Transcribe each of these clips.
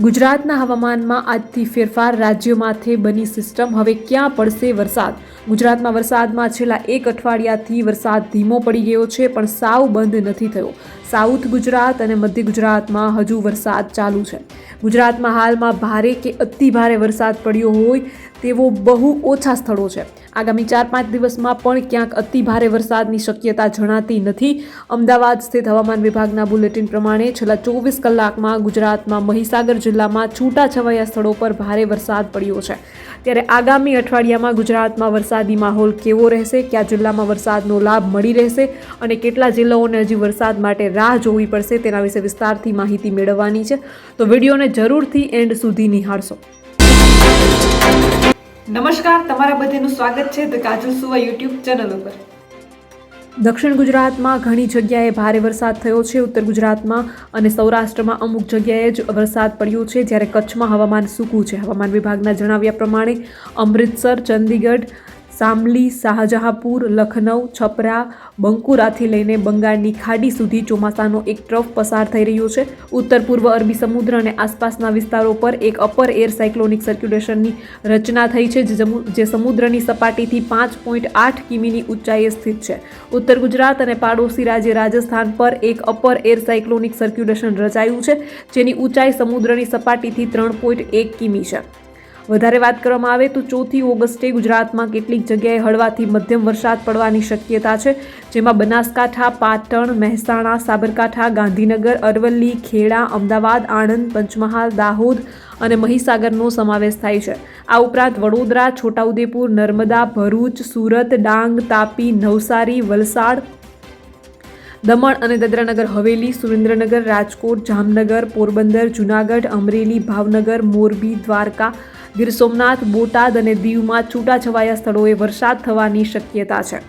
ગુજરાતના હવામાનમાં આજથી ફેરફાર, રાજ્યોમાંથી બની સિસ્ટમ. હવે ક્યાં પડશે વરસાદ? ગુજરાતમાં વરસાદમાં છેલ્લા એક અઠવાડિયાથી વરસાદ ધીમો પડી ગયો છે, પણ સાવ બંધ નથી થયો. સાઉથ ગુજરાત અને મધ્ય ગુજરાતમાં હજુ વરસાદ ચાલુ છે. ગુજરાતમાં હાલમાં ભારે કે અતિ ભારે વરસાદ પડ્યો હોય તેવો બહુ ઓછા સ્થળો છે. આગામી ચાર પાંચ દિવસમાં પણ ક્યાંક અતિ ભારે વરસાદની શક્યતા જણાતી નથી. અમદાવાદ સ્થિત હવામાન વિભાગના બુલેટિન પ્રમાણે છેલ્લા ચોવીસ કલાકમાં ગુજરાતમાં મહીસાગર જિલ્લામાં છૂટાછવાયા સ્થળો પર ભારે વરસાદ પડ્યો છે. ત્યારે આગામી અઠવાડિયામાં ગુજરાતમાં વરસાદી માહોલ કેવો રહેશે? કયા જિલ્લામાં વરસાદનો લાભ મળી રહેશે? અને કેટલા જિલ્લાઓને હજી વરસાદ માટે રાહ જોવી પડશે? તેના વિશે વિસ્તારથી માહિતી મેળવવાની છે. તો વિડીયોને જરૂરથી એન્ડ સુધી નિહાળશો. નમસ્કાર, તમારા બધાનું સ્વાગત છે ધ કાજલ સુવા યુટ્યુબ ચેનલ ઉપર. દક્ષિણ ગુજરાતમાં ઘણી જગ્યાએ ભારે વરસાદ થયો છે, ઉત્તર ગુજરાતમાં અને સૌરાષ્ટ્રમાં અમુક જગ્યાએ જ વરસાદ પડ્યો છે, જ્યારે કચ્છમાં હવામાન સૂકું છે. હવામાન વિભાગના જણાવ્યા પ્રમાણે અમૃતસર, ચંદીગઢ સામલી, શાહજહાંપુર લખનઉ છપરા, બંકુરાથી લઈને બંગાળની ખાડી સુધી ચોમાસાનો એક ટ્રફ પસાર થઈ રહ્યો છે. ઉત્તર પૂર્વ અરબી સમુદ્ર અને આસપાસના વિસ્તારો પર એક અપર એર સાયક્લોનિક સર્ક્યુલેશનની રચના થઈ છે જે સમુદ્રની સપાટીથી પાંચ પોઈન્ટ આઠ કિમીની ઊંચાઈએ સ્થિત છે. ઉત્તર ગુજરાત અને પાડોશી રાજ્ય રાજસ્થાન પર એક અપર એર સાયક્લોનિક સર્ક્યુલેશન રચાયું છે, જેની ઊંચાઈ સમુદ્રની સપાટીથી ત્રણ પોઈન્ટ એક કિમી છે. વધારે વાત કરવામાં આવે તો ચોથી ઓગસ્ટે ગુજરાતમાં કેટલીક જગ્યાએ હળવાથી મધ્યમ વરસાદ પડવાની શક્યતા છે, જેમાં બનાસકાંઠા, પાટણ, મહેસાણા, સાબરકાંઠા, ગાંધીનગર, અરવલ્લી, ખેડા, અમદાવાદ, આણંદ, પંચમહાલ, દાહોદ અને મહીસાગરનો સમાવેશ થાય છે. આ ઉપરાંત વડોદરા, છોટાઉદેપુર, નર્મદા, ભરૂચ, સુરત, ડાંગ, તાપી, નવસારી, વલસાડ, દમણ અને દાદરાનગર, હવેલી, સુરેન્દ્રનગર, રાજકોટ, જામનગર, પોરબંદર, જૂનાગઢ, અમરેલી, ભાવનગર, મોરબી, દ્વારકા ગીર સોમનાથ બોટાદ અને દીવમાં છૂટાછવાયા સ્થળોએ વરસાદ થવાની શક્યતા છે.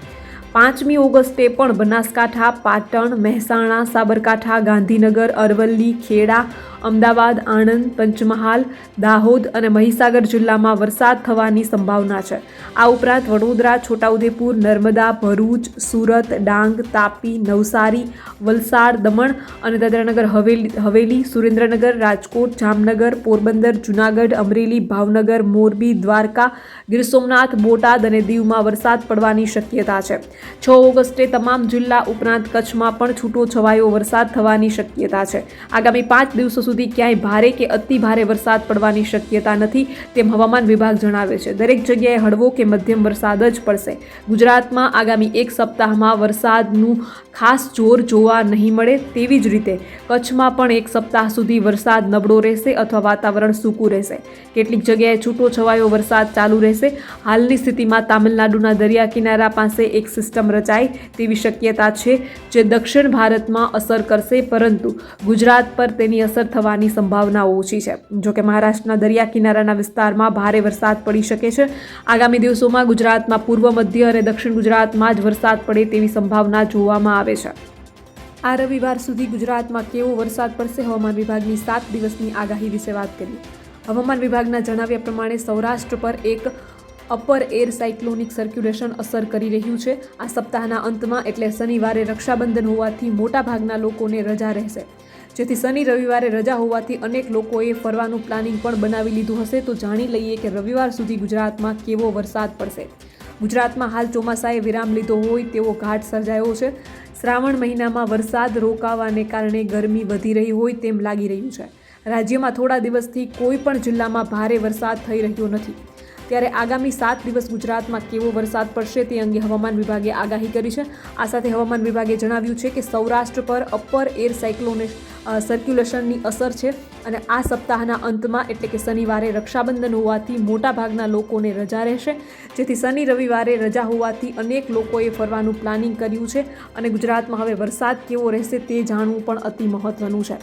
પાંચમી ઓગસ્ટે પણ બનાસકાંઠા, પાટણ, મહેસાણા, સાબરકાંઠા, ગાંધીનગર, અરવલ્લી, ખેડા, અમદાવાદ, આણંદ, પંચમહાલ, દાહોદ અને મહીસાગર જિલ્લામાં વરસાદ થવાની સંભાવના છે. આ ઉપરાંત વડોદરા, છોટાઉદેપુર, નર્મદા, ભરૂચ, સુરત, ડાંગ, તાપી, નવસારી, વલસાડ, દમણ અને દાદરાનગર, હવેલી હવેલી, સુરેન્દ્રનગર, રાજકોટ, જામનગર, પોરબંદર, જૂનાગઢ, અમરેલી, ભાવનગર, મોરબી, દ્વારકા, ગીર સોમનાથ, બોટાદ અને દીવમાં વરસાદ પડવાની શક્યતા છે. છ ઓગસ્ટે તમામ જિલ્લા ઉપરાંત કચ્છમાં પણ છૂટો છવાયો વરસાદ થવાની શક્યતા છે. આગામી પાંચ દિવસો સુધી ક્યાંય ભારે કે અતિ ભારે વરસાદ પડવાની શક્યતા નથી, તેમ હવામાન વિભાગ જણાવે છે. દરેક જગ્યાએ હળવો કે મધ્યમ વરસાદ જ પડશે. ગુજરાતમાં આગામી એક સપ્તાહમાં વરસાદનું ખાસ જોર જોવા નહીં મળે તેવી જ રીતે કચ્છમાં પણ એક સપ્તાહ સુધી વરસાદ નબળો રહેશે અથવા વાતાવરણ સૂકું રહેશે. કેટલીક જગ્યાએ છૂટો છવાયો વરસાદ ચાલુ રહેશે. હાલની સ્થિતિમાં તામિલનાડુના દરિયા કિનારા પાસે એક સિસ્ટમ રચાય તેવી શક્યતા છે જે દક્ષિણ ભારતમાં અસર કરશે, પરંતુ ગુજરાત પર તેની અસર થવાની સંભાવના ઓછી છે. જોકે મહારાષ્ટ્રના દરિયા કિનારાના વિસ્તારમાં ભારે વરસાદ પડી શકે છે. આગામી દિવસોમાં ગુજરાતમાં પૂર્વ, મધ્ય અને દક્ષિણ ગુજરાતમાં જ વરસાદ પડે તેવી સંભાવના જોવામાં આવે છે. આ રવિવાર સુધી ગુજરાતમાં કેવો વરસાદ પડશે, હવામાન વિભાગની સાત દિવસની આગાહી વિશે વાત કરીએ. હવામાન વિભાગના જણાવ્યા પ્રમાણે સૌરાષ્ટ્ર પર એક અપર એર સાયક્લોનિક સર્ક્યુલેશન અસર કરી રહ્યું છે. આ સપ્તાહના અંતમાં એટલે શનિવારે રક્ષાબંધન હોવાથી મોટાભાગના લોકોને રજા રહેશે. જેથી શનિ રવિવારે રજા હોવાથી અનેક લોકોએ ફરવાનું પ્લાનિંગ પણ બનાવી લીધું હશે. તો જાણી લઈએ કે રવિવાર સુધી ગુજરાતમાં કેવો વરસાદ પડશે. ગુજરાતમાં હાલ ચોમાસાએ વિરામ લીધો હોય તેવો ઘાટ સર્જાયો છે. શ્રાવણ મહિનામાં વરસાદ રોકાવાને કારણે ગરમી વધી રહી હોય તેમ લાગી રહ્યું છે. રાજ્યમાં થોડા દિવસથી કોઈ પણ જિલ્લામાં ભારે વરસાદ થઈ રહ્યો નથી. ત્યારે આગામી સાત દિવસ ગુજરાતમાં કેવો વરસાદ પડશે તે અંગે હવામાન વિભાગે આગાહી કરી છે. આ સાથે હવામાન વિભાગે જણાવ્યું છે કે સૌરાષ્ટ્ર પર અપર એર સાયક્લોને સર્ક્યુલેશનની અસર છે અને આ સપ્તાહના અંતમાં એટલે કે શનિવારે રક્ષાબંધન હોવાથી મોટાભાગના લોકોને રજા રહેશે. જેથી શનિ રવિવારે રજા હોવાથી અનેક લોકોએ ફરવાનું પ્લાનિંગ કર્યું છે અને ગુજરાતમાં હવે વરસાદ કેવો રહેશે તે જાણવું પણ અતિ મહત્વનું છે.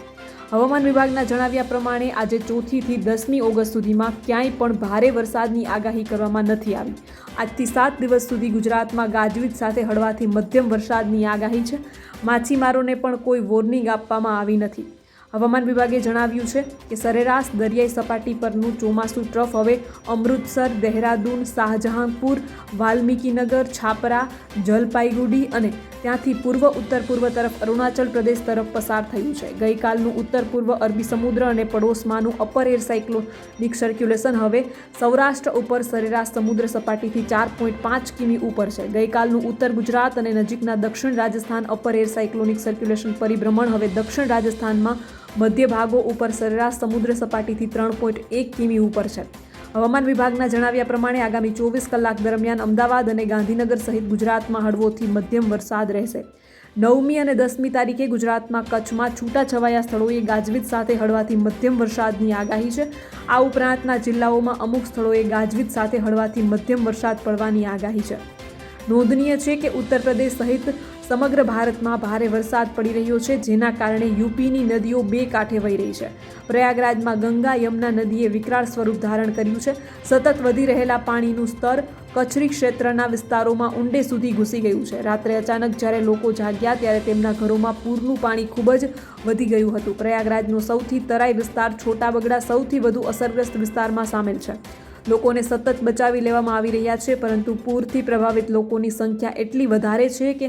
હવામાન વિભાગના જણાવ્યા પ્રમાણે આજે ચોથીથી દસમી ઓગસ્ટ સુધીમાં ક્યાંય પણ ભારે વરસાદની આગાહી કરવામાં નથી આવી. આજથી સાત દિવસ સુધી ગુજરાતમાં ગાજવીજ સાથે હળવાથી મધ્યમ વરસાદની આગાહી છે. માછીમારોને પણ કોઈ વોર્નિંગ આપવામાં આવી નથી. હવામાન વિભાગે જણાવ્યું છે કે સરેરાશ દરિયાઈ સપાટી પરનું ચોમાસું ટ્રફ હવે અમૃતસર, દહેરાદૂન, શાહજહાંપુર, વાલ્મીકીનગર, છાપરા, જલપાઈગુડી અને ત્યાંથી પૂર્વ ઉત્તર પૂર્વ તરફ અરુણાચલ પ્રદેશ તરફ પસાર થયું છે. ગઈકાલનું ઉત્તર પૂર્વ અરબી સમુદ્ર અને પડોશમાંનું અપર એર સાયક્લોનિક સર્ક્યુલેશન હવે સૌરાષ્ટ્ર ઉપર સરેરાશ સમુદ્ર સપાટીથી ચાર પોઈન્ટ પાંચ કિમી ઉપર છે. ગઈકાલનું ઉત્તર ગુજરાત અને નજીકના દક્ષિણ Rajasthan upper air cyclonic circulation પરિભ્રમણ હવે દક્ષિણ રાજસ્થાનમાં મધ્ય ભાગો ઉપર સરેરાશ સમુદ્ર સપાટીથી ત્રણ પોઈન્ટ એક કિમી ઉપર છે. હવામાન વિભાગના જણાવ્યા પ્રમાણે આગામી ચોવીસ કલાક દરમિયાન અમદાવાદ અને ગાંધીનગર સહિત ગુજરાતમાં હળવોથી મધ્યમ વરસાદ રહેશે. નવમી અને દસમી તારીખે ગુજરાતમાં કચ્છમાં છૂટાછવાયા સ્થળોએ ગાજવીજ સાથે હળવાથી મધ્યમ વરસાદની આગાહી છે. આ ઉપરાંતના જિલ્લાઓમાં અમુક સ્થળોએ ગાજવીજ સાથે હળવાથી મધ્યમ વરસાદ પડવાની આગાહી છે. નોંધનીય છે કે ઉત્તર પ્રદેશ સહિત સમગ્ર ભારતમાં ભારે વરસાદ પડી રહ્યો છે, જેના કારણે યુપીની નદીઓ બે કાંઠે વહી રહી છે. પ્રયાગરાજમાં ગંગા યમુના નદીએ વિકરાળ સ્વરૂપ ધારણ કર્યું છે. સતત વધી રહેલા પાણીનું સ્તર કચ્છરી ક્ષેત્રના વિસ્તારોમાં ઊંડે સુધી ઘૂસી ગયું છે. રાત્રે અચાનક જ્યારે લોકો જાગ્યા ત્યારે તેમના ઘરોમાં પૂરનું પાણી ખૂબ જ વધી ગયું હતું. પ્રયાગરાજનો સૌથી તરાઈ વિસ્તાર છોટા બગડા સૌથી વધુ અસરગ્રસ્ત વિસ્તારમાં સામેલ છે. લોકોને સતત બચાવી લેવામાં આવી રહ્યા છે, પરંતુ પૂરથી પ્રભાવિત લોકોની સંખ્યા એટલી વધારે છે કે